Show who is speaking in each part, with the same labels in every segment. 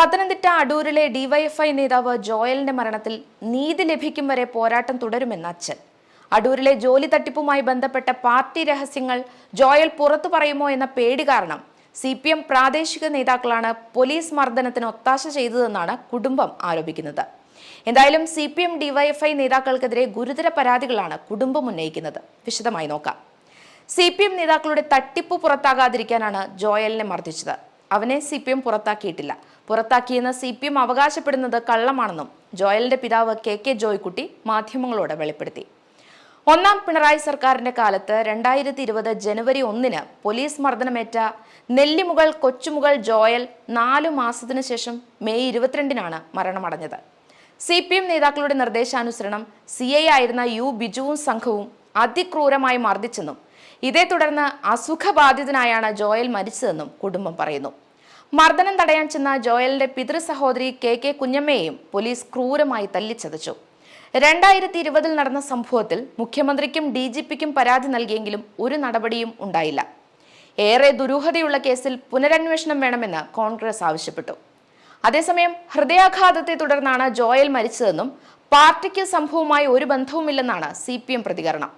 Speaker 1: Pathanamthitta അടൂരിലെ DYFI നേതാവ് ജോയലിന്റെ മരണത്തിൽ നീതി ലഭിക്കും വരെ പോരാട്ടം തുടരുമെന്ന് അച്ഛൻ. അടൂരിലെ ജോലി തട്ടിപ്പുമായി ബന്ധപ്പെട്ട പാർട്ടി രഹസ്യങ്ങൾ ജോയൽ പുറത്തു പറയുമോ എന്ന പേടി കാരണം സി പി എം പ്രാദേശിക നേതാക്കളാണ് പോലീസ് മർദ്ദനത്തിന് ഒത്താശ ചെയ്തതെന്നാണ് കുടുംബം ആരോപിക്കുന്നത്. എന്തായാലും സി പി എം ഡിവൈഎഫ്ഐ നേതാക്കൾക്കെതിരെ ഗുരുതര പരാതികളാണ് കുടുംബം ഉന്നയിക്കുന്നത്. വിശദമായി നോക്കാം. സി പി എം നേതാക്കളുടെ തട്ടിപ്പ് പുറത്താകാതിരിക്കാനാണ് ജോയലിനെ മർദ്ദിച്ചത്. അവനെ സി പി എം പുറത്താക്കിയിട്ടില്ല. പുറത്താക്കിയെന്ന് സി പി എം അവകാശപ്പെടുന്നത് കള്ളമാണെന്നും ജോയലിന്റെ പിതാവ് കെ കെ ജോയ്ക്കുട്ടി മാധ്യമങ്ങളോട് വെളിപ്പെടുത്തി. ഒന്നാം പിണറായി സർക്കാരിന്റെ കാലത്ത് രണ്ടായിരത്തി ഇരുപത് ജനുവരി ഒന്നിന് പോലീസ് മർദ്ദനമേറ്റ നെല്ലിമുകൾ കൊച്ചുമുകൾ ജോയൽ നാലു മാസത്തിനു ശേഷം മെയ് ഇരുപത്തിരണ്ടിനാണ് മരണമടഞ്ഞത്. സി പി എം നേതാക്കളുടെ നിർദ്ദേശാനുസരണം സി ഐ ആയിരുന്ന യു ബിജുവും സംഘവും അതിക്രൂരമായി മർദ്ദിച്ചെന്നും ഇതേ തുടർന്ന് അസുഖബാധിതനായാണ് ജോയൽ മരിച്ചതെന്നും കുടുംബം പറയുന്നു. മർദ്ദനം തടയാൻ ചെന്ന ജോയലിന്റെ പിതൃ സഹോദരി കെ കെ കുഞ്ഞമ്മയെയും പോലീസ് ക്രൂരമായി തല്ലിച്ചതച്ചു. രണ്ടായിരത്തി ഇരുപതിൽ നടന്ന സംഭവത്തിൽ മുഖ്യമന്ത്രിക്കും ഡി ജി പിക്കും പരാതി നൽകിയെങ്കിലും ഒരു നടപടിയും ഉണ്ടായില്ല. ഏറെ ദുരൂഹതയുള്ള കേസിൽ പുനരന്വേഷണം വേണമെന്ന് കോൺഗ്രസ് ആവശ്യപ്പെട്ടു. അതേസമയം ഹൃദയാഘാതത്തെ തുടർന്നാണ് ജോയൽ മരിച്ചതെന്നും പാർട്ടിക്ക് സംഭവവുമായി ഒരു ബന്ധവുമില്ലെന്നാണ് സി പ്രതികരണം.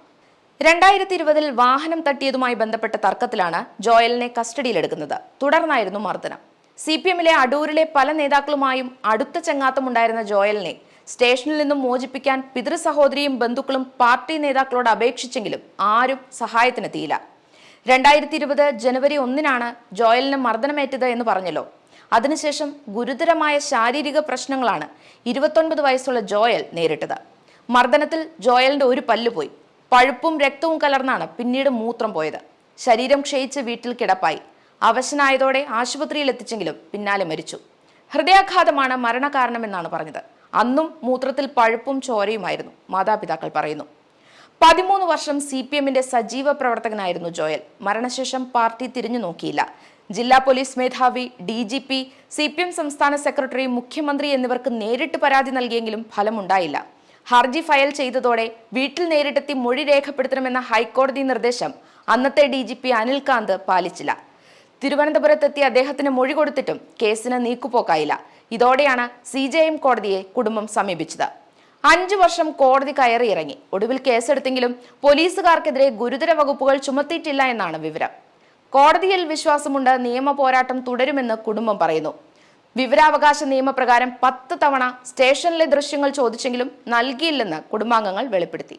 Speaker 1: രണ്ടായിരത്തി ഇരുപതിൽ വാഹനം തട്ടിയതുമായി ബന്ധപ്പെട്ട തർക്കത്തിലാണ് ജോയലിനെ കസ്റ്റഡിയിലെടുക്കുന്നത്. തുടർന്നായിരുന്നു മർദ്ദനം. സി പി എമ്മിലെ അടൂരിലെ പല നേതാക്കളുമായും അടുത്ത ചങ്ങാത്തമുണ്ടായിരുന്ന ജോയലിനെ സ്റ്റേഷനിൽ നിന്നും മോചിപ്പിക്കാൻ പിതൃ സഹോദരിയും ബന്ധുക്കളും പാർട്ടി നേതാക്കളോട് അപേക്ഷിച്ചെങ്കിലും ആരും സഹായത്തിനെത്തിയില്ല. രണ്ടായിരത്തി ഇരുപത് ജനുവരി ഒന്നിനാണ് ജോയലിന് മർദ്ദനമേറ്റത് എന്ന് പറഞ്ഞല്ലോ. അതിനുശേഷം ഗുരുതരമായ ശാരീരിക പ്രശ്നങ്ങളാണ് ഇരുപത്തൊൻപത് വയസ്സുള്ള ജോയൽ നേരിട്ടത്. മർദ്ദനത്തിൽ ജോയലിന്റെ ഒരു പല്ല് പോയി പഴുപ്പും രക്തവും കലർന്നാണ് പിന്നീട് മൂത്രം പോയത്. ശരീരം ക്ഷയിച്ച് വീട്ടിൽ കിടപ്പായി. അവശനായതോടെ ആശുപത്രിയിൽ എത്തിച്ചെങ്കിലും പിന്നാലെ മരിച്ചു. ഹൃദയാഘാതമാണ് മരണകാരണമെന്നാണ് പറഞ്ഞത്. അന്നും മൂത്രത്തിൽ പഴുപ്പും ചോരയുമായിരുന്നു മാതാപിതാക്കൾ പറയുന്നു. പതിമൂന്ന് വർഷം സി പി എമ്മിന്റെ സജീവ പ്രവർത്തകനായിരുന്നു ജോയൽ. മരണശേഷം പാർട്ടി തിരിഞ്ഞു നോക്കിയില്ല. ജില്ലാ പോലീസ് മേധാവി D G P C P M സംസ്ഥാന സെക്രട്ടറി മുഖ്യമന്ത്രി എന്നിവർക്ക് നേരിട്ട് പരാതി നൽകിയെങ്കിലും ഫലമുണ്ടായില്ല. ഹർജി ഫയൽ ചെയ്തതോടെ വീട്ടിൽ നേരിട്ടെത്തി മൊഴി രേഖപ്പെടുത്തണമെന്ന ഹൈക്കോടതി നിർദ്ദേശം അന്നത്തെ ഡി ജി പി അനിൽകാന്ത് പാലിച്ചില്ല. തിരുവനന്തപുരത്തെത്തി അദ്ദേഹത്തിന് മൊഴി കൊടുത്തിട്ടും കേസിന് നീക്കുപോക്കായില്ല. ഇതോടെയാണ് സി ജെ എം കോടതിയെ കുടുംബം സമീപിച്ചത്. അഞ്ചു വർഷം കോടതി കയറി ഇറങ്ങി. ഒടുവിൽ കേസെടുത്തെങ്കിലും പോലീസുകാർക്കെതിരെ ഗുരുതര വകുപ്പുകൾ ചുമത്തിയിട്ടില്ല എന്നാണ് വിവരം. കോടതിയിൽ വിശ്വാസമുണ്ട് നിയമ പോരാട്ടം തുടരുമെന്ന് കുടുംബം പറയുന്നു. വിവരാവകാശ നിയമപ്രകാരം പത്ത് തവണ സ്റ്റേഷനിലെ ദൃശ്യങ്ങൾ ചോദിച്ചെങ്കിലും നൽകിയില്ലെന്ന് കുടുംബാംഗങ്ങൾ വെളിപ്പെടുത്തി.